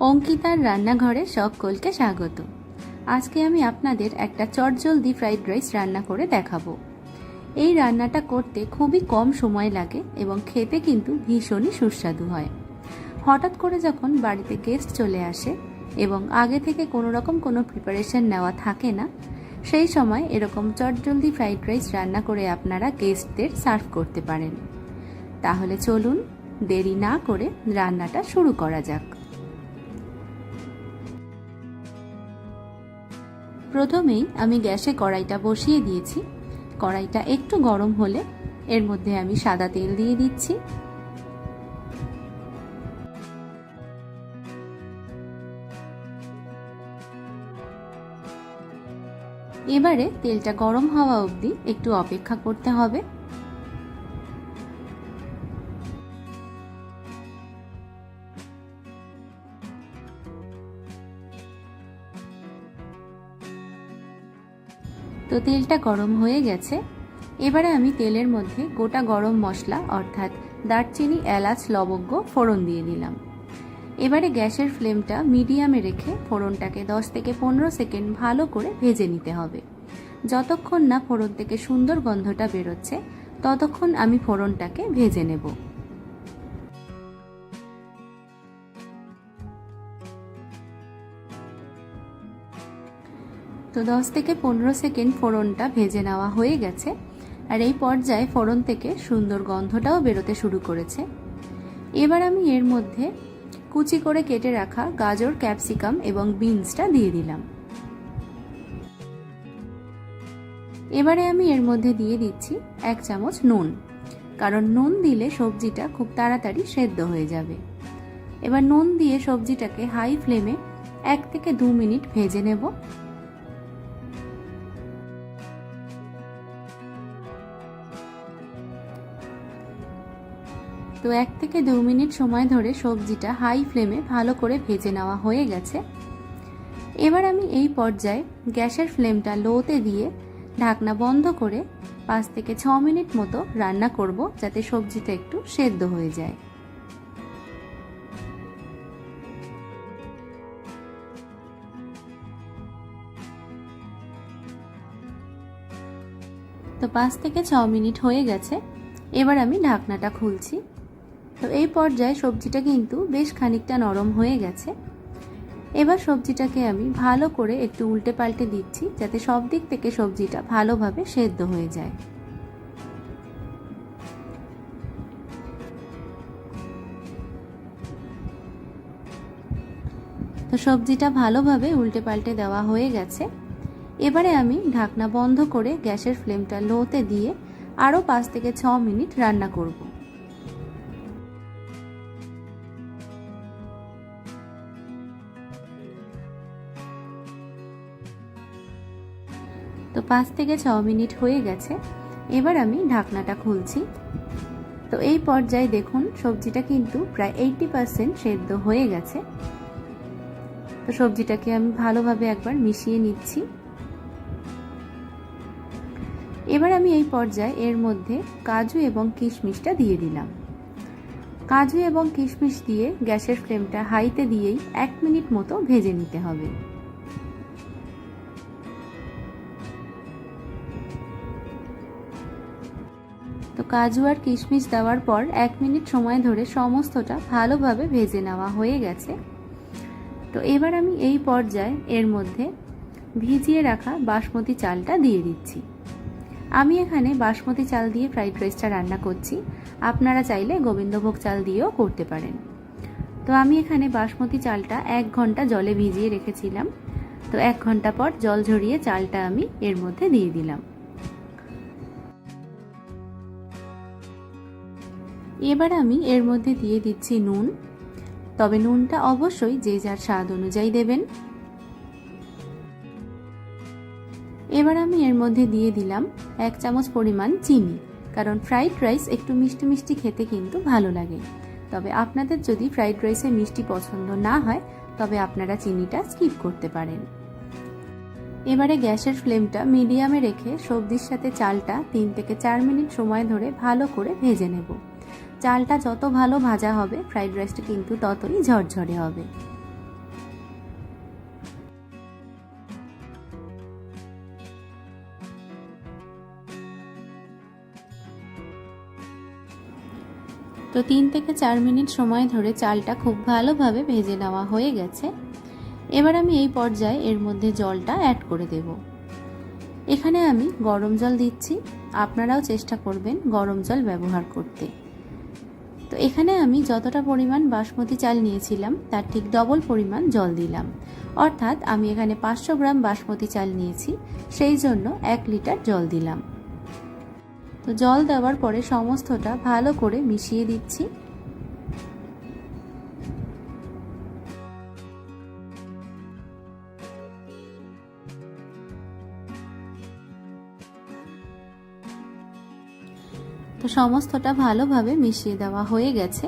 অঙ্কিতার রান্নাঘরে সকলকে স্বাগত। আজকে আমি আপনাদের একটা চটজলদি ফ্রাইড রাইস রান্না করে দেখাবো। এই রান্নাটা করতে খুবই কম সময় লাগে এবং খেতে কিন্তু ভীষণই সুস্বাদু হয়। হঠাৎ করে যখন বাড়িতে গেস্ট চলে আসে এবং আগে থেকে কোনো রকম কোনো প্রিপারেশন নেওয়া থাকে না, সেই সময় এরকম চটজলদি ফ্রাইড রাইস রান্না করে আপনারা গেস্টদের সার্ভ করতে পারেন। তাহলে চলুন দেরি না করে রান্নাটা শুরু করা যাক। প্রথমেই আমি গ্যাসে কড়াইটা বসিয়ে দিয়েছি। কড়াইটা একটু গরম হলে এর মধ্যে আমি সাদা তেল দিয়ে দিচ্ছি। এবারে তেলটা গরম হওয়া অবধি একটু অপেক্ষা করতে হবে। তো তেলটা গরম হয়ে গেছে। এবারে আমি তেলের মধ্যে গোটা গরম মশলা, অর্থাৎ দারচিনি, এলাচ, লবঙ্গ, ফোড়ন দিয়ে দিলাম এবারে গ্যাসের ফ্লেমটা মিডিয়ামে রেখে ফোড়নটাকে 10 থেকে পনেরো সেকেন্ড ভালো করে ভেজে নিতে হবে। যতক্ষণ না ফোড়ন থেকে সুন্দর গন্ধটা বেরোচ্ছে, ততক্ষণ আমি ফোড়নটাকে ভেজে নেব। তো 10 থেকে পনেরো সেকেন্ড ফোড়নটা ভেজে নেওয়া হয়ে গেছে। আর এই পর্যায়ে ফোড়ন থেকে সুন্দর গন্ধটাও বেরোতে শুরু করেছে। এবার আমি এর মধ্যে কুচি করে কেটে রাখা গাজর, ক্যাপসিকাম এবং বিনসটা দিয়ে দিলাম। এবারে আমি এর মধ্যে দিয়ে দিচ্ছি এক চামচ নুন, কারণ নুন দিলে সবজিটা খুব তাড়াতাড়ি সেদ্ধ হয়ে যাবে। এবার নুন দিয়ে সবজিটাকে হাই ফ্লেমে এক থেকে দু মিনিট ভেজে নেব। তো এক থেকে দু মিনিট সময় ধরে সবজিটা হাই ফ্লেমে ভালো করে ভেজে নেওয়া হয়ে গেছে। এবার আমি এই পর্যায়ে গ্যাসের ফ্লেমটা লোতে দিয়ে ঢাকনা বন্ধ করে পাঁচ থেকে ছ মিনিট মতো রান্না করব যাতে সবজিটা একটু সেদ্ধ হয়ে যায়। তো পাঁচ থেকে ছ মিনিট হয়ে গেছে। এবার আমি ঢাকনাটা খুলছি। তো এই পর্যায়ে সবজিটা কিন্তু বেশ খানিকটা নরম হয়ে গেছে। এবার সবজিটাকে আমি ভালো করে একটু উল্টে পাল্টে দিচ্ছি, যাতে সব দিক থেকে সবজিটা ভালোভাবে সেদ্ধ হয়ে যায়। তো সবজিটা ভালোভাবে উল্টে পাল্টে দেওয়া হয়ে গেছে। এবারে আমি ঢাকনা বন্ধ করে গ্যাসের ফ্লেমটা লোতে দিয়ে আরও পাঁচ থেকে ছ মিনিট রান্না করব। পাঁচ থেকে ছ মিনিট হয়ে গেছে, এবার আমি ঢাকনাটা খুলছি। তো এই পর্যায়ে দেখুন, সবজিটা কিন্তু প্রায় এইটি পার্সেন্ট সেদ্ধ হয়ে গেছে। তো সবজিটাকে আমি ভালোভাবে একবার মিশিয়ে নিচ্ছি। এবার আমি এই পর্যায়ে এর মধ্যে কাজু এবং কিশমিশটা দিয়ে দিলাম। কাজু এবং কিশমিশ দিয়ে গ্যাসের ফ্লেমটা হাইতে দিয়েই এক মিনিট মতো ভেজে নিতে হবে। কাজু আর কিশমিশ দেওয়ার পর এক মিনিট সময় ধরে সমস্তটা ভালোভাবে ভেজে নেওয়া হয়ে গেছে। তো এবার আমি এই পর্যায়ে এর মধ্যে ভিজিয়ে রাখা বাসমতি চালটা দিয়ে দিচ্ছি। আমি এখানে বাসমতি চাল দিয়ে ফ্রাইড রাইসটা রান্না করছি। আপনারা চাইলে গোবিন্দভোগ চাল দিয়েও করতে পারেন। তো আমি এখানে বাসমতি চালটা এক ঘণ্টা জলে ভিজিয়ে রেখেছিলাম। তো এক ঘণ্টা পর জল ঝরিয়ে চালটা আমি এর মধ্যে দিয়ে দিলাম। এবার আমি এর মধ্যে দিয়ে দিচ্ছি নুন। তবে নুনটা অবশ্যই যে যার স্বাদ অনুযায়ী দেবেন। এবার আমি এর মধ্যে দিয়ে দিলাম এক চামচ পরিমাণ চিনি, কারণ ফ্রাইড রাইস একটু মিষ্টি মিষ্টি খেতে কিন্তু ভালো লাগে। তবে আপনাদের যদি ফ্রাইড রাইসে মিষ্টি পছন্দ না হয়, তবে আপনারা চিনিটা স্কিপ করতে পারেন। এবারে গ্যাসের ফ্লেমটা মিডিয়ামে রেখে সবজির সাথে চালটা তিন থেকে চার মিনিট সময় ধরে ভালো করে ভেজে নেব। চালটা যত ভালো ভাজা হবে ফ্রাইড রাইসটা কিন্তু ততই ঝরঝরে হবে। তো তিন থেকে চার মিনিট সময় ধরে চালটা খুব ভালোভাবে ভেজে নেওয়া হয়ে গেছে। এবার আমি এই পর্যায়ে এর মধ্যে জলটা অ্যাড করে দেব। এখানে আমি গরম জল দিচ্ছি। আপনারাও চেষ্টা করবেন গরম জল ব্যবহার করতে। তো এখানে আমি যতটা পরিমাণ বাসমতি চাল নিয়েছিলাম, তার ঠিক ডবল পরিমাণ জল দিলাম। অর্থাৎ আমি এখানে পাঁচশো গ্রাম বাসমতি চাল নিয়েছি, সেই জন্য এক লিটার জল দিলাম। তো জল দেওয়ার পরে সমস্তটা ভালো করে মিশিয়ে দিচ্ছি। তো সমস্তটা ভালোভাবে মিশিয়ে দেওয়া হয়ে গেছে।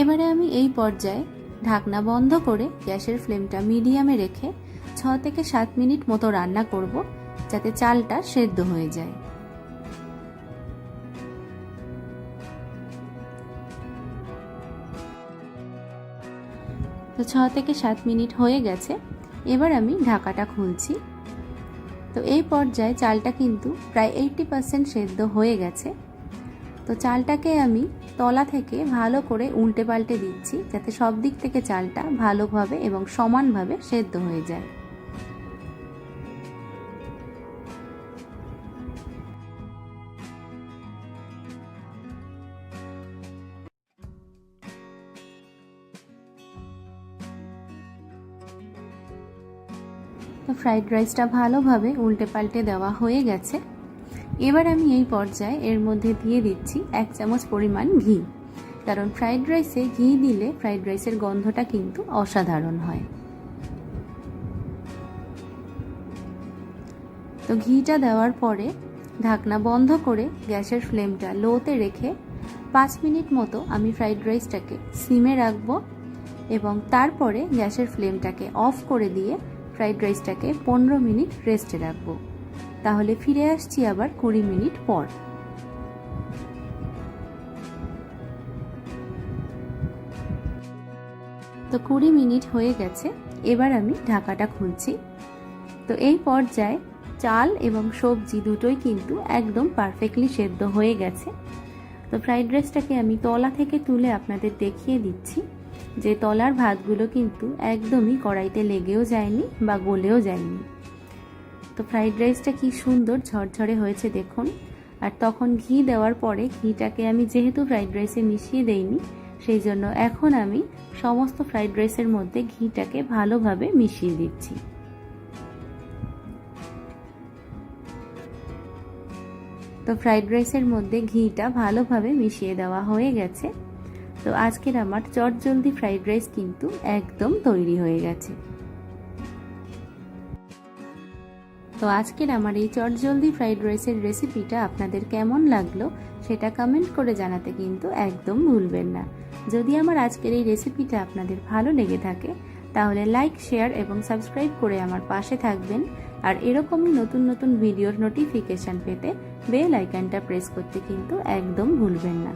এবারে আমি এই পর্যায়ে ঢাকনা বন্ধ করে গ্যাসের ফ্লেমটা মিডিয়ামে রেখে ছ থেকে সাত মিনিট মতো রান্না করব, যাতে চালটা সেদ্ধ হয়ে যায়। তো ছ থেকে সাত মিনিট হয়ে গেছে, এবার আমি ঢাকাটা খুলছি। তো এই পর্যায়ে চালটা কিন্তু প্রায় এইটটি পার্সেন্ট সেদ্ধ হয়ে গেছে। তো চালটাকে আমি তলা থেকে ভালো করে উল্টে পাল্টে দিচ্ছি যাতে সব দিক থেকে চালটা ভালোভাবে এবং সমানভাবে সেদ্ধ হয়ে যায়। তো ফ্রাইড রাইসটা ভালোভাবে উল্টে পাল্টে দেওয়া হয়ে গেছে। এবার আমি এই পর্যায়ে এর মধ্যে দিয়ে দিচ্ছি এক চামচ পরিমাণ ঘি। কারণ ফ্রাইড রাইসে ঘি দিলে ফ্রাইড রাইসের গন্ধটা কিন্তু অসাধারণ হয়। তো ঘিটা দেওয়ার পরে ঢাকনা বন্ধ করে গ্যাসের ফ্লেমটা লোতে রেখে পাঁচ মিনিট মতো আমি ফ্রাইড রাইসটাকে সিমে রাখব এবং তারপরে গ্যাসের ফ্লেমটাকে অফ করে দিয়ে ফ্রাইড রাইসটাকে পনেরো মিনিট রেস্টে রাখব। তাহলে ফিরে আসছি আবার কুড়ি মিনিট পর। তো কুড়ি মিনিট হয়ে গেছে, এবার আমি ঢাকাটা খুলছি। তো এই পর্যায়ে চাল এবং সবজি দুটোই কিন্তু একদম পারফেক্টলি সেদ্ধ হয়ে গেছে। তো ফ্রাইড রাইসটাকে আমি তলা থেকে তুলে আপনাদের দেখিয়ে দিচ্ছি যে তলার ভাতগুলো কিন্তু একদমই কড়াইতে লেগেও যায়নি বা গলেও যায়নি। তো ফ্রাইড রাইসটা কি সুন্দর, ঝরঝরে হয়েছে দেখুন। আর তখন ঘি দেওয়ার পরে ঘিটাকে আমি যেহেতু ফ্রাইড রাইসে মিশিয়ে দেইনি, সেই জন্য এখন আমি সমস্ত ফ্রাইড রাইসের মধ্যে ঘিটাকে ভালোভাবে মিশিয়ে দিচ্ছি। তো ফ্রাইড রাইসের মধ্যে ঘিটা ভালোভাবে মিশিয়ে দেওয়া হয়ে গেছে। তো আজকের আমার চটজলদি ফ্রাইড রাইস কিন্তু একদম তৈরি হয়ে গেছে। তো আজকের আমার এই চটজলদি ফ্রাইড রাইসের রেসিপিটা আপনাদের কেমন লাগল সেটা কমেন্ট করে জানাতে কিন্তু একদম ভুলবেন না। যদি আমার আজকের এই রেসিপিটা আপনাদের ভালো লেগে থাকে, তাহলে লাইক শেয়ার এবং সাবস্ক্রাইব করে আমার পাশে থাকবেন। আর এরকমই নতুন নতুন ভিডিওর নোটিফিকেশান পেতে বেল আইকনটা প্রেস করতে কিন্তু একদম ভুলবেন না।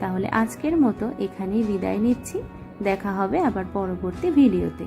তাহলে আজকের মতো এখানেই বিদায় নিচ্ছি। দেখা হবে আবার পরবর্তী ভিডিওতে